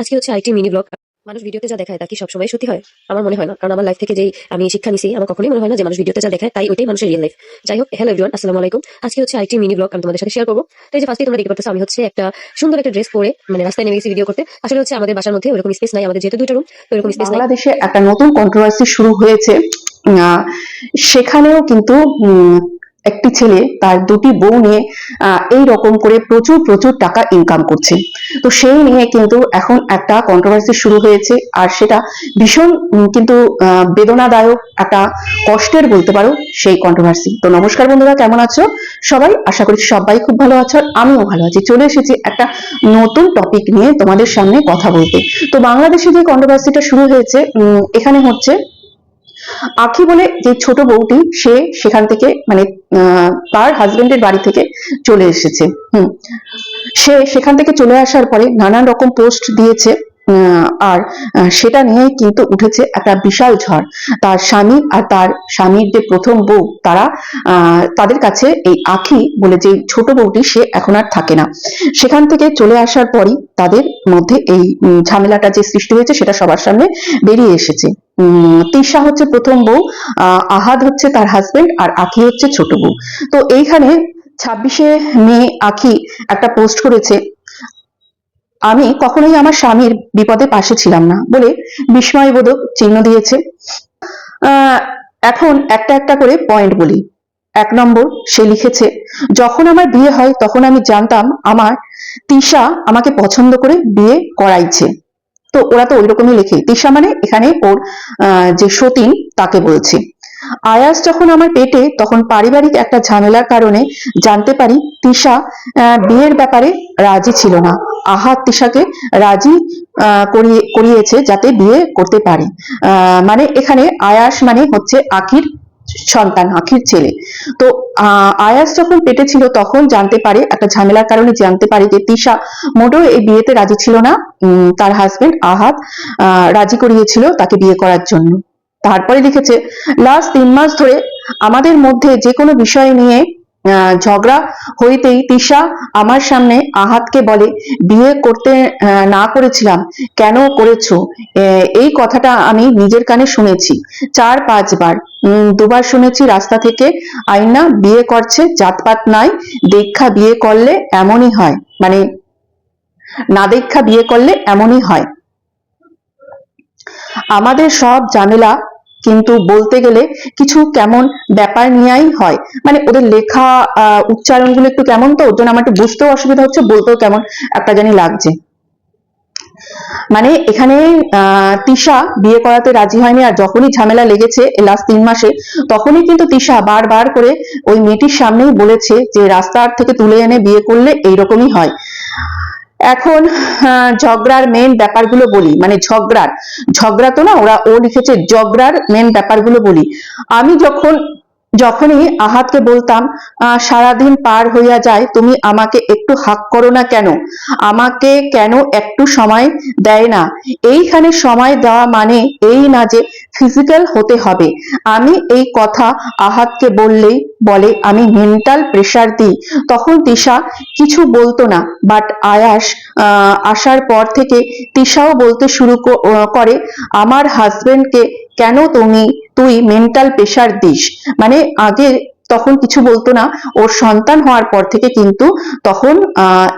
আজকে হচ্ছে IT mini blog মানুষ ভিডিওতে যা দেখায় তা কি সবসময় সত্যি হয়? আমার মনে হয় না। কারণ আমার লাইফ থেকে যেই আমি শিক্ষা নিছি, আমার কখনোই মনে হয় না যে মানুষ ভিডিওতে যা দেখায় তাই ওইটাই মানুষের রিয়েল লাইফ যাই হোক হ্যালো এভরিওয়ান আসসালামু আলাইকুম। আজকে হচ্ছে আইটি মিনি ব্লগ আমি তোমাদের সাথে শেয়ার করব। তো এই যে ফার্স্টে তোমরা দেখতে পাচ্ছ, আমি হচ্ছে একটা সুন্দর একটা ড্রেস পরে মানে রাস্তায় নেমে গেছি ভিডিও করতে। আসলে হচ্ছে আমাদের বাসার মধ্যে ওরকম স্পেস নাই, আমাদের যেহেতু দুইটা রুম তো ওরকম স্পেস বাংলাদেশে একটা নতুন কন্ট্রোভার্সি শুরু হয়েছে। সেখানেও কিন্তু একটি ছেলে তার দুটি বউ নিয়ে এই রকম করে প্রচুর প্রচুর টাকা ইনকাম করছে। তো সেই নিয়ে কিন্তু এখন একটা কন্ট্রোভার্সি শুরু হয়েছে আর সেটা ভীষণ কিন্তু বেদনাদায়ক একটা কষ্টের বলতে পারো সেই কন্ট্রোভার্সি তো নমস্কার বন্ধুরা, কেমন আছো? সবাই, আশা করি সবাই খুব ভালো আছো আর আমিও ভালো আছি। চলে এসেছি একটা নতুন টপিক নিয়ে তোমাদের সামনে কথা বলতে। তো বাংলাদেশে যে কন্ট্রোভার্সিটা শুরু হয়েছে এখানে হচ্ছে আখি বলে যে ছোট বউটি, সে সেখান থেকে মানে তার হাজবেন্ডের বাড়ি থেকে চলে এসেছে। হুম। সে সেখান থেকে চলে আসার পরে নানান রকম পোস্ট দিয়েছে। আর সেটা নিয়ে কিন্তু উঠেছে একটা বিশাল ঝড়। তার স্বামী আর তার স্বামীর যে প্রথম বউ তারা তাদের কাছে এই আখি বলে যে ছোট বউটি সে এখন আর থাকে না। সেখান থেকে চলে আসার পরই তাদের মধ্যে এই ঝামেলাটা যে সৃষ্টি হয়েছে সেটা সবার সামনে বেরিয়ে এসেছে। তিশা হচ্ছে প্রথম বউ আহ, আহাদ হচ্ছে তার হাজবেন্ড আর আখি হচ্ছে ছোট বউ। তো এইখানে ছাব্বিশে মে আখি একটা পোস্ট করেছে আমি কখনোই আমার স্বামীর বিপদে পাশে ছিলাম না বলে বিস্ময়বোধক চিহ্ন দিয়েছে। এখন একটা একটা করে পয়েন্ট বলি। এক নম্বর, সে লিখেছে, যখন আমার বিয়ে হয় তখন আমি জানতাম আমার তিশা আমাকে পছন্দ করে বিয়ে করাইছে। তো ওরা তো ওইরকমই লেখে। তিশা মানে এখানে ওর যে সতীন তাকে বলছে। আয়াস যখন আমার পেটে তখন পারিবারিক একটা ঝামেলার কারণে জানতে পারি তিশা বিয়ের ব্যাপারে রাজি ছিল না। আহাত তিশাকে রাজি করিয়ে করিয়েছে যাতে বিয়ে করতে পারে। মানে এখানে আয়াস মানে হচ্ছে আখির সন্তান আখির ছেলে। তো আয়াস যখন পেটে ছিল তখন জানতে পারে একটা ঝামেলার কারণে জানতে পারে যে তিশা মোটেও এই বিয়েতে রাজি ছিল না। তার হাজবেন্ড আহাত আহ, রাজি করিয়েছিল তাকে বিয়ে করার জন্য। তারপরে লিখেছে লাস্ট তিন মাস ধরে আমাদের মধ্যে যে কোনো বিষয় নিয়ে ঝগড়া হইতেই তিশা আমার সামনে আহাতকে বলে, বিয়ে করতে না করেছিলাম। কেন করেছ? এই কথাটা আমি নিজের কানে শুনেছি, চার পাঁচবার। দুবার শুনেছি রাস্তা থেকে আইনা বিয়ে করছে, জাতপাত নাই দেখা বিয়ে করলে এমনই হয়। মানে না দেখা বিয়ে করলে এমনই হয়। আমাদের সব ঝামেলা কিন্তু বলতে গেলে কিছু কেমন ব্যাপার নিয়েই হয়। মানে ওদের লেখা উচ্চারণগুলো একটু কেমন তো? ওর জন্য আমার একটু বুঝতেও অসুবিধা হচ্ছে, বলতেও কেমন একটা জানি লাগছে। মানে এখানে তিশা বিয়ে করাতে রাজি হয়নি আর যখনই ঝামেলা লেগেছে লাস্ট তিন মাসে, তখনই কিন্তু তিশা বারবার করে ওই মেয়েটির সামনেই বলেছে যে রাস্তার থেকে তুলে এনে বিয়ে করলে এইরকমই হয়। এখন ঝগড়ার মেন ব্যাপারগুলো বলি। মানে ঝগড়ার, ঝগড়া তো না, ওরা ও লিখেছে, ঝগড়ার মেন ব্যাপারগুলো বলি। আমি যখন, যখনই আহাতকে বলতাম সারাদিন পার হইয়া যায়, তুমি আমাকে একটু হাক করো না কেন? আমাকে কেন একটু সময় দেয় না? এইখানে সময় দেওয়া মানে এই না যে ফিজিক্যাল হতে হবে। আমি এই কথা আহাতকে বললেই বলে, আমি মেন্টাল প্রেশার দিই। তখন তিশা কিছু বলতো না বাট আয়াস আসার পর থেকে তিশাও বলতে শুরু করে, আমার হাজবেন্ডকে কেন তুমি, তুই মেন্টাল প্রেশার দিস? মানে আগে তখন কিছু বলতো না। ওর সন্তান হওয়ার পর থেকে কিন্তু তখন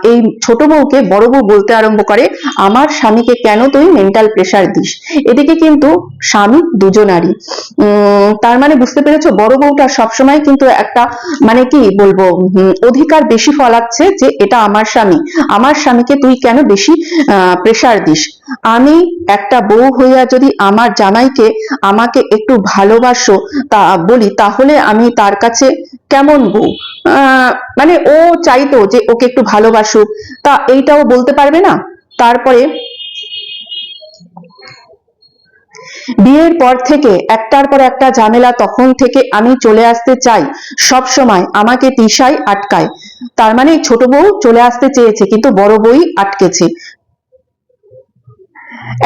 এই ছোট বউকে, বড় বউ বলতে আরম্ভ করে, আমার স্বামীকে কেন তুই মেন্টাল প্রেসার দিস? এদিকে কিন্তু স্বামী দুজনারই তার মানে বুঝতে পেরেছ, বড় বউটা সবসময় কিন্তু একটা মানে কি বলব অধিকার বেশি ফলাচ্ছে যে এটা আমার স্বামী। আমার স্বামীকে তুই কেন বেশি প্রেসার দিস? আমি একটা বউ হইয়া যদি আমার জামাইকে আমাকে একটু ভালোবাসো, তা বলি, তাহলে আমি তার কাছে কেমন বউ? মানে ও চাইতো যে ওকে একটু ভালোবাসুক। তা এইটাও বলতে পারবে না? তারপরে বিয়ের পর থেকে একটার পর একটা ঝামেলা তখন থেকে আমি চলে আসতে চাই। সব সময় আমাকে তিশাই আটকায়। তার মানে ছোট বউ চলে আসতে চেয়েছে, কিন্তু বড় বউই আটকেছে।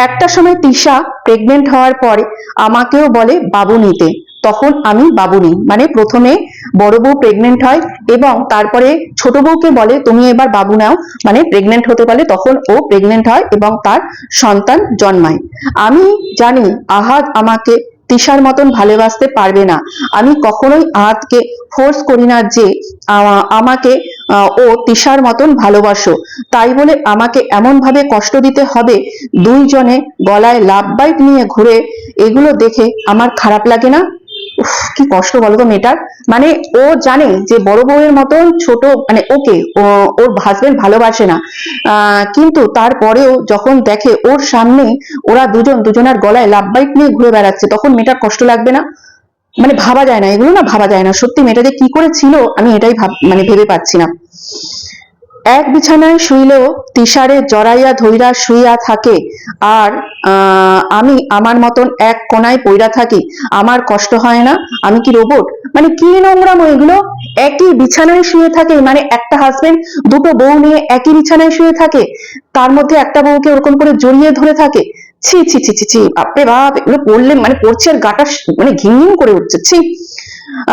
একটা সময় তিশা প্রেগনেন্ট হওয়ার পরে আমাকেও বলে বাবু নিতে। তখন আমি বাবু নিই মানে প্রথমে বড় বউ প্রেগনেন্ট হয় এবং তারপরে ছোট বউকে বলে, তুমি এবার বাবু নাও। মানে প্রেগনেন্ট হতে পারে তখন ও প্রেগনেন্ট হয় এবং তার সন্তান জন্মায়। আমি জানি আহাদ আমাকে তিশার মতন ভালোবাসতে পারবে না। আমি কখনোই আহাদকে ফোর্স করি না যে আমাকে ও তিশার মতন ভালোবাসো। তাই বলে আমাকে এমন ভাবে কষ্ট দিতে হবে, দুইজনে গলায় লাভ বাইট নিয়ে ঘুরে এগুলো দেখে আমার খারাপ লাগে না? কি কষ্ট বলো তো মেয়েটার। মানে ও জানে যে বড় বউয়ের মতন ছোট মানে ওকে ওর হাজবেন্ড ভালোবাসে না। কিন্তু তারপরেও যখন দেখে ওর সামনে ওরা দুজন, দুজনের গলায় লাভ বাইট নিয়ে ঘুরে বেড়াচ্ছে, তখন মেয়েটার কষ্ট লাগবে না? মানে ভাবা যায় না, এগুলো না ভাবা যায় না। সত্যি মেয়েটা যে কি করে ছিল, আমি এটাই ভাব মানে ভেবে পাচ্ছি না। এক বিছানায় শুইলেও তিসারে জড়াইয়া ধইরা শুইয়া থাকে। আর আমি আমার মতন এক কোনায় পইরা থাকি। আমার কষ্ট হয় না? আমি কি রোবট মানে কি নোংরাম এগুলো? একই বিছানায় শুয়ে থাকে মানে একটা হাজবেন্ড দুটো বউ নিয়ে একই বিছানায় শুয়ে থাকে। তার মধ্যে একটা বউকে ওরকম করে জড়িয়ে ধরে থাকে। ছি ছি ছি ছি ছি বাপরে বাপ এগুলো পড়লে মানে পড়ছে আর গাটা মানে ঘিন করে উঠছে। ছি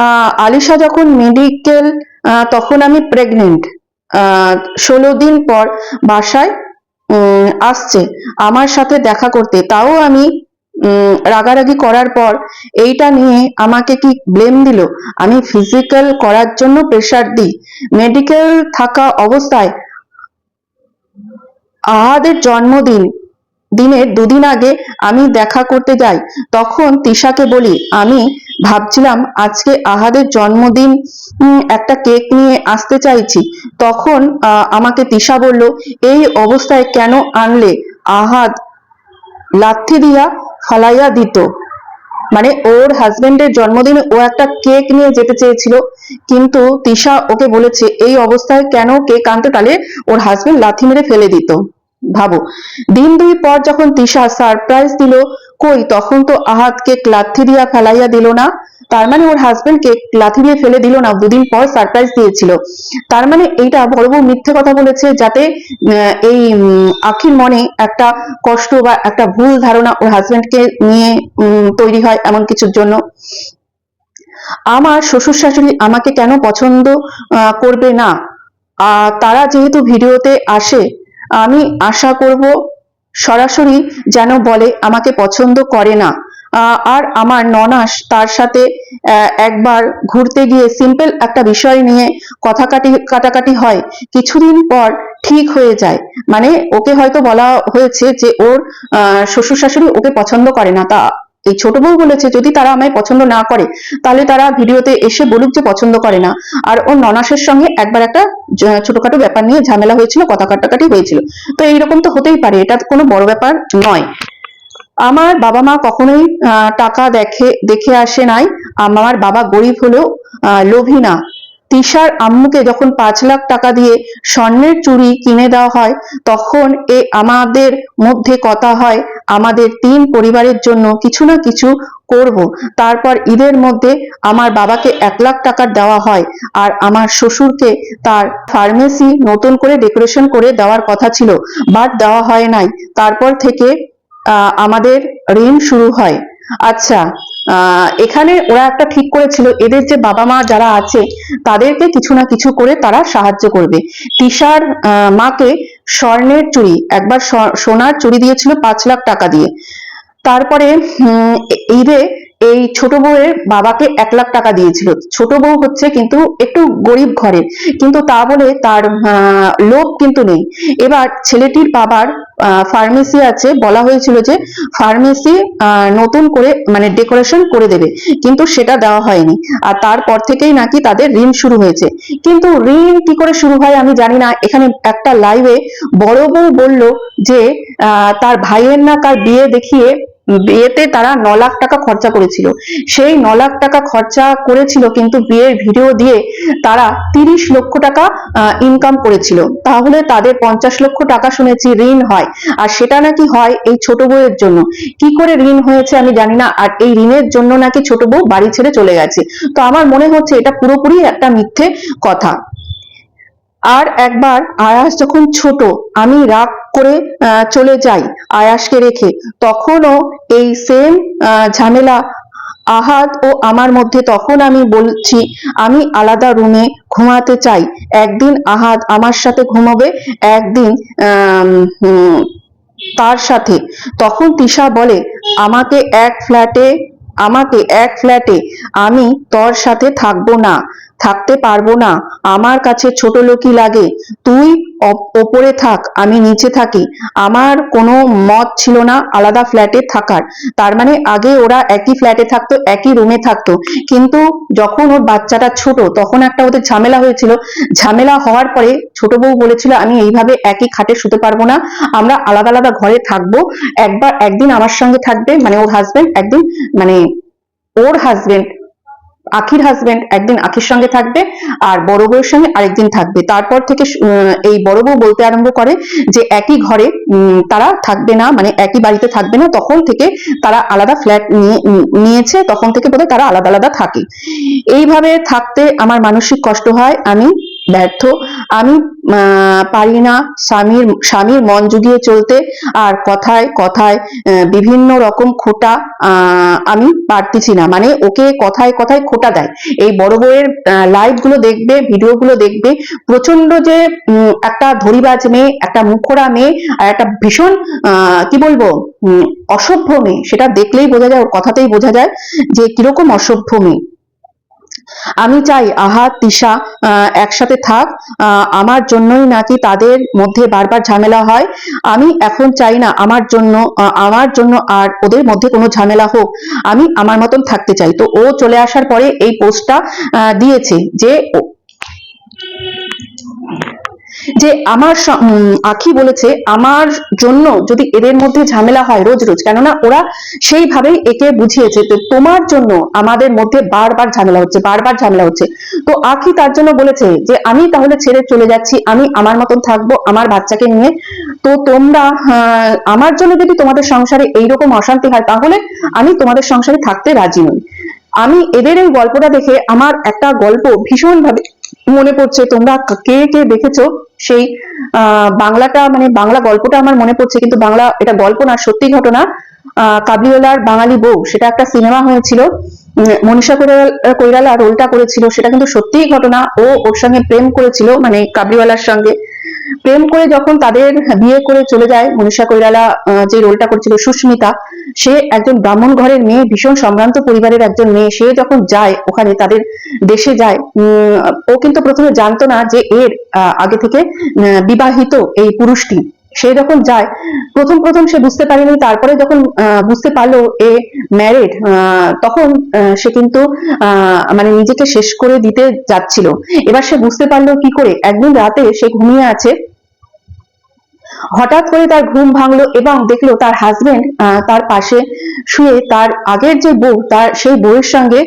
আহ, আলিশা যখন মেডিকেল তখন আমি প্রেগনেন্ট ষোলো দিন পর বাসায় আসছে। আমার সাথে দেখা করতে। তাও আমি রাগারাগি করার পর এইটা নিয়ে আমাকে কি ব্লেম দিল? আমি ফিজিক্যাল করার জন্য প্রেশার দিই। মেডিকেল থাকা অবস্থায় আহাদের জন্মদিন। দিনের দুদিন আগে আমি দেখা করতে যাই, তখন তিশাকে বলি, আমি ভাবছিলাম আজকে আহাদের জন্মদিন একটা কেক নিয়ে আসতে চাইছি। তখন আমাকে তিশা বলল, এই অবস্থায় কেন আনলে? আহাদ লাথি দিয়া ফালাইয়া দিত। মানে ওর হাজবেন্ডের জন্মদিনে ও একটা কেক নিয়ে যেতে চেয়েছিল, কিন্তু তিশা ওকে বলেছে, এই অবস্থায় কেন কেক আনতে? তাহলে ওর হাজবেন্ড লাথি মেরে ফেলে দিত। ভাবো। দিন দুই পর যখন তিশা সারপ্রাইজ দিল, কই, তখন তো আহাত কেক লাথি দিয়া ফেলাইয়া দিল না। তার মানে ওর হাজবেন্ড কেক লাথি দিয়ে ফেলে দিল না, দুদিন পর সারপ্রাইজ দিয়েছিল। তার মানে এইটা বড় বউ মিথ্যে কথা বলেছে যাতে এই আখির মনে একটা কষ্ট বা একটা ভুল ধারণা ওর হাজবেন্ডকে নিয়ে তৈরি হয় এমন কিছুর জন্য। আমার শ্বশুর শাশুড়ি আমাকে কেন পছন্দ করবে না? তারা যেহেতু ভিডিওতে আসে আমি আশা করব সরাসরি যেন বলে আমাকে পছন্দ করে না। আর আমার ননাস তার সাথে একবার ঘুরতে গিয়ে সিম্পল একটা বিষয় নিয়ে কথা কাটি, কাটাকাটি হয়, কিছুদিন পর ঠিক হয়ে যায়। মানে ওকে হয়তো বলা হয়েছে যে ওর শ্বশুর শাশুড়ি ওকে পছন্দ করে না। তা এই ছোট বউ বলেছে, যদি তারা আমায় পছন্দ না করে, তাহলে তারা ভিডিওতে এসে বলুক যে পছন্দ করে না। আর ওর ননাসের সঙ্গে একবার একটা ছোটখাটো ব্যাপার নিয়ে ঝামেলা হয়েছিল, কথা কাটাকাটি হয়েছিল। তো এইরকম তো হতেই পারে, এটা কোনো বড় ব্যাপার নয়। আমার বাবা মা কখনোই টাকা দেখে দেখে আসে নাই। আমার বাবা গরিব হলেও লোভী না। তিশার আম্মুকে যখন পাঁচ লাখ টাকা দিয়ে স্বর্ণের চুড়ি কিনে দেওয়া হয়, তখন এ আমাদের মধ্যে কথা হয়, আমাদের তিন পরিবারের জন্য কিছু না কিছু করব। তারপর ঈদের মধ্যে আমার বাবাকে এক লাখ টাকার দেওয়া হয় আর আমার শ্বশুরকে তার ফার্মেসি নতুন করে ডেকোরেশন করে দেওয়ার কথা ছিল বাট দেওয়া হয় নাই। তারপর থেকে আমাদের ঋণ শুরু হয়। আচ্ছা এখানে ওরা একটা ঠিক করেছিল, এদের যে বাবা মা যারা আছে, তাদেরকে কিছু না কিছু করে তারা সাহায্য করবে। তিশার মাকে স্বর্ণের চুরি একবার সোনার চুরি দিয়েছিল পাঁচ লাখ টাকা দিয়ে। তারপরে ঈদে এই ছোট বউয়ের বাবাকে এক লাখ টাকা দিয়েছিল। ছোট বউ হচ্ছে কিন্তু একটু গরিব ঘরের, কিন্তু তা বলে তার লোভ কিন্তু নেই। এবার ছেলেটির বাবার ফার্মেসি আছে, বলা হয়েছিল যে ফার্মেসি নতুন করে মানে ডেকোরেশন করে দেবে, কিন্তু সেটা দেওয়া হয়নি। আর তারপর থেকেই নাকি তাদের ঋণ শুরু হয়েছে। কিন্তু ঋণ কি করে শুরু হয় আমি জানি না। এখানে একটা লাইভে বড় বউ বলল যে তার ভাইয়ের না তার বিয়ে দেখিয়ে বিয়েতে তারা ন লাখ টাকা খরচা করেছিল। সেই ন লাখ টাকা খরচা করেছিল কিন্তু বিয়ের ভিডিও দিয়ে তারা তিরিশ লক্ষ টাকা ইনকাম করেছিল। তাহলে তাদের পঞ্চাশ লক্ষ টাকা শুনেছি ঋণ হয়। আর সেটা নাকি হয় এই ছোট বউয়ের জন্য। কি করে ঋণ হয়েছে আমি জানি না। আর এই ঋণের জন্য নাকি ছোট বউ বাড়ি ছেড়ে চলে গেছে। তো আমার মনে হচ্ছে এটা পুরোপুরি একটা মিথ্যে কথা। আর একবার আয়াস যখন ছোট, আমি রাগ করে চলে যাই আয়াসকে রেখে। তখনও এই সেম ঝামেলা আহাদ ও আমার মধ্যে তখন আমি বলছি, আমি আলাদা রুমে ঘুমাতে চাই। একদিন আহাদ আমার সাথে ঘুমাবে, একদিন তার সাথে। তখন তিশা বলে, আমাকে এক ফ্ল্যাটে আমাকে এক ফ্ল্যাটে আমি তোর সাথে থাকব না। থাকতে পারব না। আমার কাছে ছোট লোকই লাগে। তুই ওপরে থাক, আমি নিচে থাকি। আমার কোনো মত ছিল না আলাদা ফ্ল্যাটে থাকার। তার মানে আগে ওরা একই ফ্ল্যাটে থাকতো, একই রুমে থাকতো। কিন্তু যখন ওর বাচ্চাটা ছোট, তখন একটা ওদের ঝামেলা হয়েছিল। ঝামেলা হওয়ার পরে ছোট বউ বলেছিল, আমি এইভাবে একই খাটে শুতে পারব না। আমরা আলাদা আলাদা ঘরে থাকব। একবার, একদিন আমার সঙ্গে থাকবে। মানে ওর হাজবেন্ড একদিন মানে ওর হাজবেন্ড আখির হাজবেন্ড একদিন আখির সঙ্গে থাকবে আর বড় বউয়ের সঙ্গে আরেকদিন থাকবে। তারপর থেকে এই বড় বউ বলতে আরম্ভ করে যে একই ঘরে তারা থাকবে না মানে একই বাড়িতে থাকবে না, তখন থেকে তারা আলাদা ফ্ল্যাট নিয়ে নিয়েছে, তখন থেকে বোধহয় তারা আলাদা আলাদা থাকে। এইভাবে থাকতে আমার মানসিক কষ্ট হয়। আমি ব্যর্থ। আমি পারি না স্বামীর স্বামীর মন জুগিয়ে চলতে। আর কথায় কথায় বিভিন্ন রকম খোটা আমি পারতেছি না। মানে ওকে কথায় কথায় খোটা দেয়। এই বড় বউয়ের লাইভগুলো দেখবে ভিডিও গুলো দেখবে প্রচণ্ড যে একটা ধরিবাজ মেয়ে, একটা মুখরা মেয়ে, আর একটা ভীষণ কি বলব অসভ্য মেয়ে। সেটা দেখলেই বোঝা যায়, ওর কথাতেই বোঝা যায় যে, কীরকম অসভ্য মেয়ে। আমি চাই আহা, তিশা একসাথে থাক আমার জন্যই নাকি তাদের মধ্যে বারবার ঝামেলা হয়। আমি এখন চাই না আমার জন্য আমার জন্য আর ওদের মধ্যে কোনো ঝামেলা হোক। আমি আমার মতন থাকতে চাই। তো ও চলে আসার পরে এই পোস্টটা দিয়েছে যে যে আমার আখি বলেছে আমার জন্য যদি এদের মধ্যে ঝামেলা হয় রোজ রোজ কেননা ওরা সেইভাবেই একে বুঝিয়েছে তো তোমার জন্য আমাদের মধ্যে বারবার ঝামেলা হচ্ছে বারবার ঝামেলা হচ্ছে। তো আখি তার জন্য বলেছে যে আমি তাহলে ছেড়ে চলে যাচ্ছি আমি আমার মতন থাকব আমার বাচ্চাকে নিয়ে। তো তোমরা আহ, আমার জন্য যদি তোমাদের সংসারে এইরকম অশান্তি হয় তাহলে আমি তোমাদের সংসারে থাকতে রাজি নই। আমি এদের এই গল্পটা দেখে আমার একটা গল্প ভীষণ ভাবে মনে পড়ছে। তোমরা কে কে দেখেছ সেই বাংলাটা মানে বাংলা গল্পটা আমার মনে পড়ছে, কিন্তু বাংলা এটা গল্প না, সত্যি ঘটনা। কাবলিওয়ালার বাঙালি বউ, সেটা একটা সিনেমা হয়েছিল। মনীষা কৈরালা রোলটা করেছিল, সেটা কিন্তু সত্যিই ঘটনা। ও ওর সঙ্গে প্রেম করেছিল মানে কাবলিওয়ালার সঙ্গে। প্রেম করে যখন তাদের বিয়ে করে চলে যায়, মনীষা কৈরালা যে রোলটা করছিল সুস্মিতা, সে একজন ব্রাহ্মণ ঘরের মেয়ে, ভীষণ সম্ভ্রান্ত পরিবারের একজন মেয়ে, সে যখন যায়, ওখানে তাদের দেশে যায় ও কিন্তু প্রথমে জানতো না যে এর আগে থেকে বিবাহিত এই পুরুষটি। সে যখন যায়, প্রথম প্রথম সে বুঝতে পারেনি, তারপরে যখন বুঝতে পারল এ ম্যারিড তখন সে কিন্তু মানে নিজেকে শেষ করে দিতে যাচ্ছিল। এবার সে বুঝতে পারল কি করে? একদিন রাতে সে ঘুমিয়ে আছে হঠাৎ করে তার ঘুম ভাঙলো এবং দেখল তার হাজবেন্ড তার পাশে শুয়ে তার আগের যে বউ, তার সেই বউয়ের সঙ্গে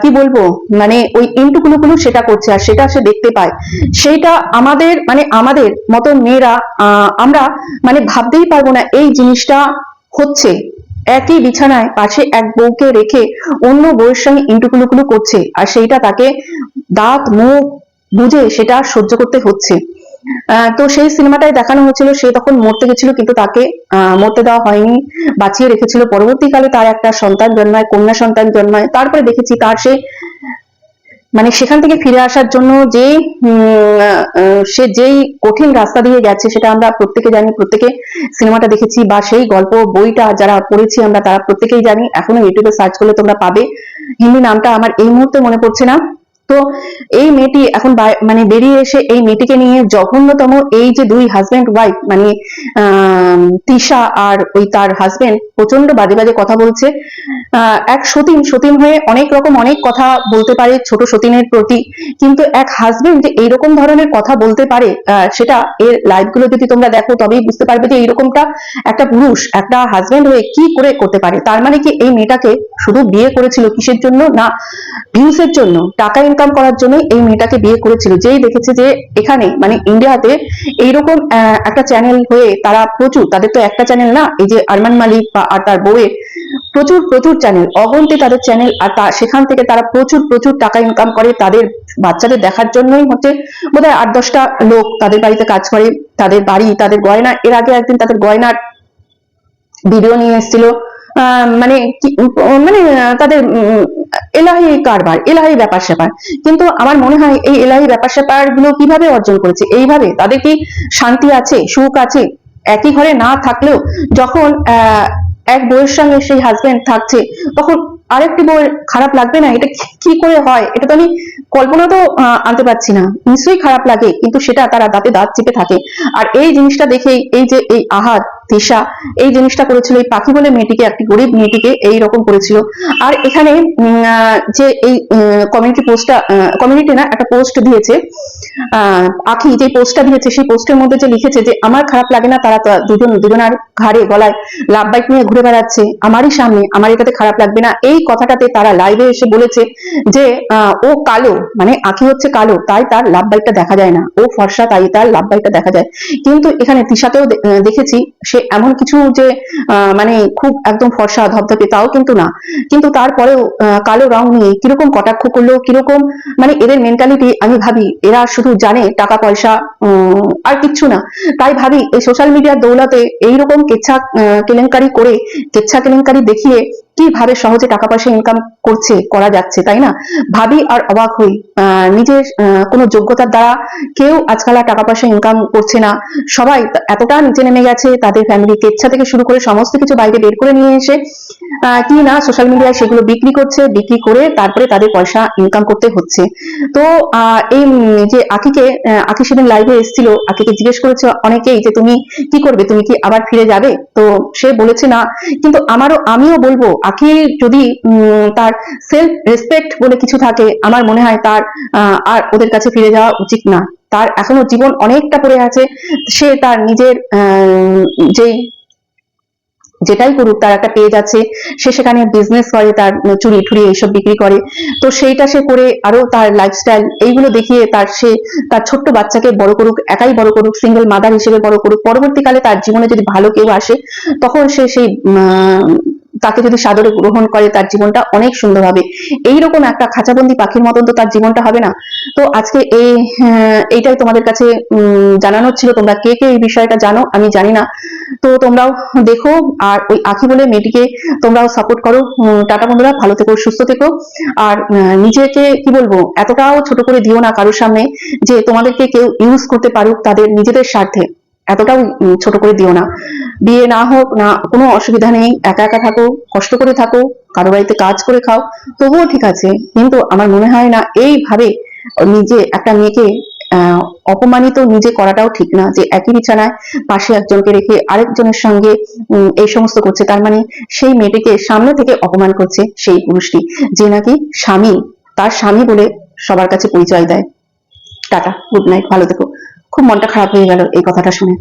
কি বলব মানে ওই ইন্টুকুলুকুলু সেটা করছে আর সেটা সে দেখতে পায়। সেইটা আমাদের মানে আমাদের মতো মেয়েরা আমরা মানে ভাবতেই পারব না এই জিনিসটা হচ্ছে। একই বিছানায় পাশে এক বউকে রেখে অন্য বউয়ের সঙ্গে ইন্টুকুলুকুলু করছে আর সেইটা তাকে দাঁত, মুখ বুঝে সেটা সহ্য করতে হচ্ছে। তো সেই সিনেমাটায় দেখানো হয়েছিল। সে তখন মরতে গেছিল, কিন্তু তাকে মরতে দেওয়া হয়নি, বাঁচিয়ে রেখেছিল। পরবর্তীকালে তার একটা সন্তান জন্মায়, কন্যা সন্তান জন্মায়। তারপরে দেখেছি তার সেই মানে সেখান থেকে ফিরে আসার জন্য যে সে যেই কঠিন রাস্তা দিয়ে গেছে, সেটা আমরা প্রত্যেকে জানি, প্রত্যেকে সিনেমাটা দেখেছি, বা সেই গল্প, বইটা যারা পড়েছি আমরা, তারা প্রত্যেকেই জানি। এখনও ইউটিউবে সার্চ করলে তোমরা পাবে। হিন্দি নামটা আমার এই মুহূর্তে মনে পড়ছে না। তো এই মেয়েটি এখন মানে বেরিয়ে এসে এই মেয়েটিকে নিয়ে জঘন্যতম এই যে দুই হাজবেন্ড ওয়াইফ মানে তিশা আর ওই তার হাজবেন্ড প্রচণ্ড বাজে বাজে কথা বলছে। এক সতীন সতীন হয়ে অনেক রকম অনেক কথা বলতে পারে ছোট সতীনের প্রতি। কিন্তু এক হাজবেন্ড যে এইরকম ধরনের কথা বলতে পারে সেটা এর লাইভগুলো যদি তোমরা দেখো, তবেই বুঝতে পারবে যে এইরকমটা একটা পুরুষ, একটা হাজবেন্ড হয়ে কি করে করতে পারে। তার মানে কি এই মেয়েটাকে শুধু বিয়ে করেছিল কিসের জন্য? না ভিউসের জন্য, টাকা ইনকাম করার জন্য এই মেয়েটাকে বিয়ে করেছিল। যেই দেখেছে যে এখানে মানে ইন্ডিয়াতে এইরকম একটা চ্যানেল হয়ে তারা প্রচুর, তাদের তো একটা চ্যানেল না, এই যে আরমান মালিক বা আর তার বউয়ের, প্রচুর প্রচুর চ্যানেল অগন্তি তাদের চ্যানেল আর তা, সেখান থেকে তারা প্রচুর প্রচুর টাকা ইনকাম করে তাদের বাচ্চাদের দেখার জন্যই হচ্ছে, বোধহয় আট দশটা লোক তাদের বাড়িতে কাজ করে, তাদের বাড়ি, তাদের গয়না, এর আগে একদিন তাদের গয়নার ভিডিও নিয়ে এসেছিল মানে মানে তাদের এলাহি কারবার, এলাহি ব্যাপার স্যাপার। কিন্তু আমার মনে হয় এই এলাহি ব্যাপার স্যাপারগুলো কীভাবে অর্জন করেছে? এইভাবে তাদের কি শান্তি আছে, সুখ আছে? একই ঘরে না থাকলেও যখন এক বউয়ের সঙ্গে সেই হাজবেন্ড থাকছে, তখন আরেকটি বউয়ের খারাপ লাগবে না? এটা কি- করে হয়? এটা তো আমি কল্পনা তো আনতে পারছি না। নিশ্চয়ই খারাপ লাগে, কিন্তু সেটা তারা দাঁতে দাঁত চেপে থাকে। আর এই জিনিসটা দেখেই এই যে এই আহাত তিশা এই জিনিসটা করেছিল এই পাখি বলে মেয়েটিকে, একটি গরিব মেয়েটিকে এই রকম করেছিল। আর এখানে যে এই কমিউনিটি পোস্টটা কমিউনিটি না, একটা পোস্ট দিয়েছে। আখি যে পোস্টটা দিয়েছে, সেই পোস্টের মধ্যে যে লিখেছে যে, আমার খারাপ লাগে না, তারা দুজন, দুজনার ঘাড়ে, গলায় লাভ বাইক নিয়ে ঘুরে বেড়াচ্ছে। আমারই সামনে, আমার এটাতে খারাপ লাগবে না। এই কথাটাতে তারা লাইভে এসে বলেছে যে ও কালো মানে আখি হচ্ছে কালো, তাই তার লাভ বাইকটা দেখা যায় না। ও ফর্সা, তাই তার লাভ বাইকটা দেখা যায়। কিন্তু এখানে তিশাকেও দেখেছি, সে এমন কিছু যে মানে খুব একদম ফর্সা ধপধপে, তাও কিন্তু না। কিন্তু তারপরেও কালো রং নিয়ে কীরকম কটাক্ষ করল, কীরকম মানে এদের মেন্টালিটি আমি ভাবি, এরা শুধু জানে টাকা, পয়সা আর কিচ্ছু না। তাই ভাবি, এই সোশ্যাল মিডিয়ার দৌলতে এইরকম কেচ্ছা কেলেঙ্কারি করে, কেচ্ছা কেলেঙ্কারি দেখিয়ে কীভাবে সহজে টাকা পয়সা ইনকাম করছে, করা যাচ্ছে, তাই না? ভাবি আর অবাক হই। নিজের কোনো যোগ্যতার দ্বারা কেউ আজকাল আর টাকা পয়সা ইনকাম করছে না। সবাই এতটা নিচে নেমে গেছে, তাদের ফ্যামিলি কেচ্ছা থেকে শুরু করে সমস্ত কিছু বাইরে বের করে নিয়ে এসে কি না সোশ্যাল মিডিয়ায় সেগুলো বিক্রি করছে, বিক্রি করে তারপরে তাদের পয়সা ইনকাম করতে হচ্ছে। তো এই যে আকিকে আকি সেদিন লাইভে এসেছিল, আকিকে জিজ্ঞেস করেছে অনেকেই যে তুমি কি করবে, তুমি কি আবার ফিরে যাবে? তো সে বলেছে না, কিন্তু আমারও, আমিও বলব, আকি যদি তার সেলফ রেসপেক্ট বলে কিছু থাকে, আমার মনে হয় তার আর ওদের কাছে ফিরে যাওয়া উচিত না। তার এখনও জীবন অনেকটা পড়ে আছে, সে তার নিজের যেই যেটাই করুক, তার একটা পেজ আছে। সে সেখানে বিজনেস করে, তার চুরি ঠুরি এইসব বিক্রি করে। তো সেইটা সে করে আরও তার লাইফস্টাইল এইগুলো দেখিয়ে তার সে, তার ছোট্ট বাচ্চাকে বড় করুক, একাই বড় করুক সিঙ্গেল মাদার হিসেবে বড় করুক। পরবর্তীকালে তার জীবনে যদি ভালো কেউ আসে, তখন সে সেই তাকে যদি সাদরে গ্রহণ করে তার জীবনটা অনেক সুন্দর হবে। এইরকম একটা খাঁচাবন্দি পাখির মতন তো তার জীবনটা হবে না। তো আজকে এই আহ, এইটাই তোমাদের কাছে জানানোর ছিল। তোমরা কে কে এই বিষয়টা জানো? আমি জানি না। তো তোমরাও দেখো আর ওই আখি বলে মেয়েটিকে তোমরাও সাপোর্ট করো। টাটা বন্ধুরা ভালো থেকো সুস্থ থেকো। আর নিজেকে কি বলব এতটাও ছোট করে দিও না কারোর সামনে যে তোমাদেরকে কেউ ইউজ করতে পারুক তাদের নিজেদের স্বার্থে। এতটাও ছোট করে দিও না। বিয়ে না হোক, না, কোনো অসুবিধা নেই। একা একা থাকো, কষ্ট করে থাকো, কারও বাড়িতে কাজ করে খাও। তবুও ঠিক আছে, কিন্তু আমার মনে হয় না এইভাবে নিজে একটা মেয়েকে অপমানিত নিজে করাটাও ঠিক না। যে একই বিছানায় পাশে একজনকে রেখে আরেকজনের সঙ্গে এই সমস্ত করছে, তার মানে সেই মেয়েটিকে সামনে থেকে অপমান করছে সেই পুরুষটি, যে নাকি স্বামী, তার স্বামী বলে সবার কাছে পরিচয় দেয়। টাটা, গুড নাইট, ভালো থেকো। খুব মনটা খারাপ হয়ে গেল এই কথাটা শুনে।